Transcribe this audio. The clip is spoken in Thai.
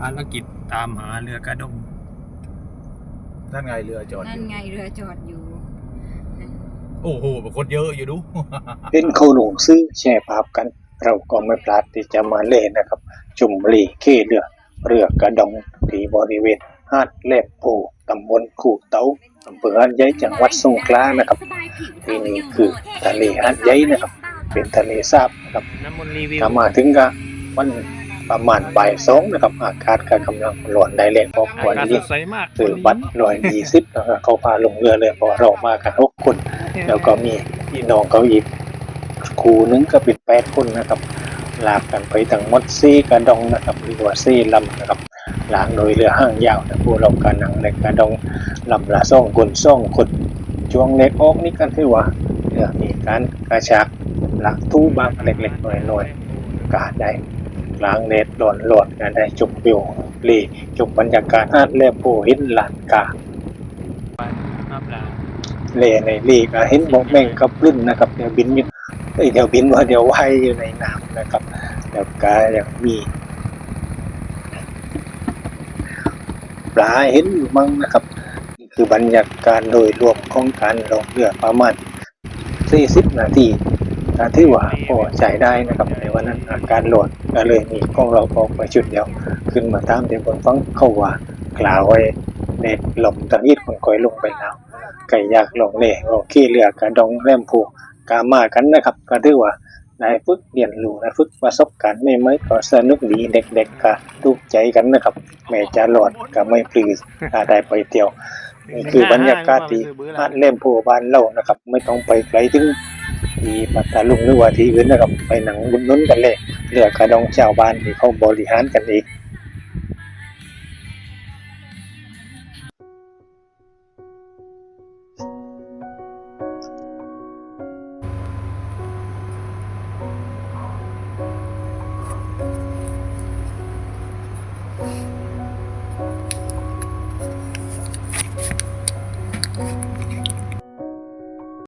ภารกิจตามหาเรือกระดงนั่นไงเรือจอดอนั่นยู่ไงเรือจอดอยู่ โอ้โหคนเยอะอยู่ดูเล่นเขาหลงซื้อแชร์ภาพกัน เราก็ไม่พลาดที่จะมาเล่นนะครับ จุ่มรีเคเรือ เรือกระดองที่บริเวณหาดแลบโพตำบลขู่เตาอำเภอหาดใหญ่จังหวัดสงขลานะครับ ที่นี่คือทะเลหาดใหญ่นะครับ เป็นทะเลสาบนะครับน้ำมนต์รีวิวถ้ามาถึงก็มัน ประมาณบ่ายสองนะครับ อากาศก็กำลังร้อนได้เลยเพราะอาวันกาศสนี้ดใสมากซื้อบัตรร้อยยี่สิบนะครับเขาพาลงเรือเลยเพราะเรามากันหกคน แล้วก็มีพี่น้องเขาอีกครูนึงก็เป็นแปดคนนะครับลากกันไปทั้งหมดซี่กระดองนะครับหรือว่าซี่ลำนะครับลากโดยเรือห้างยาวนะพวกเราการนั่งในกระดองลำละซ่องคนซ่องคนช่วงเล็กออกนี่กันที่ว่าเรือมีการกระชากหลักทู่บางเล็กๆน้อยๆกาได้ ล้างเน็ตหลอนหลอดกันได้จุกวิวลีจุกบรรยากาศอาดเล่โพหินลานกาครับล่ะเลในลีก็เห็นบอกแม่งกับปลิ้นนะครับเดี๋ยวบินอยู่เอ้ยเดี๋ยวบินว่าเดี๋ยวว่ายอยู่ในน้ำนะครับแล้วก็ยังมีปลาเห็นอยู่มั้งนะครับนี่คือบรรยากาศโดยรวมของการลงเรือประมาณ40นาที ถ้าที่ว่าพอใช้ได้นะครับในวันนั้นอาการโหลดก็เลยมีกล้องเราออกไปชุดเดียว ขึ้นมาตามเดียวบนฟังเข้าว่ากล่าวไว้ในหลมตะนิดคนคอยลงไปแล้วไก่อยากลงเล่โอเคเรือกระดองแรมผูกกามากันนะครับ ก็ถือว่าได้ฝึกเรียนรู้ได้ฝึกประสบการณ์ไม่ไม่ก็สนุกดีเด็กๆก็ถูกใจกันนะครับแม่จะหลอดก็ไม่ปลือถ้าได้ไปเที่ยวนี่คือบรรยากาศที่หาดเล่มโพบ้านเรานะครับ ไม่ต้องไปไกลถึง ที่ปัตตาลุงหรือว่าที่อื่นนะครับไปหนังบุญนุนกันเลยเรือกระดองชาวบ้านที่เขาบริหารกันเอง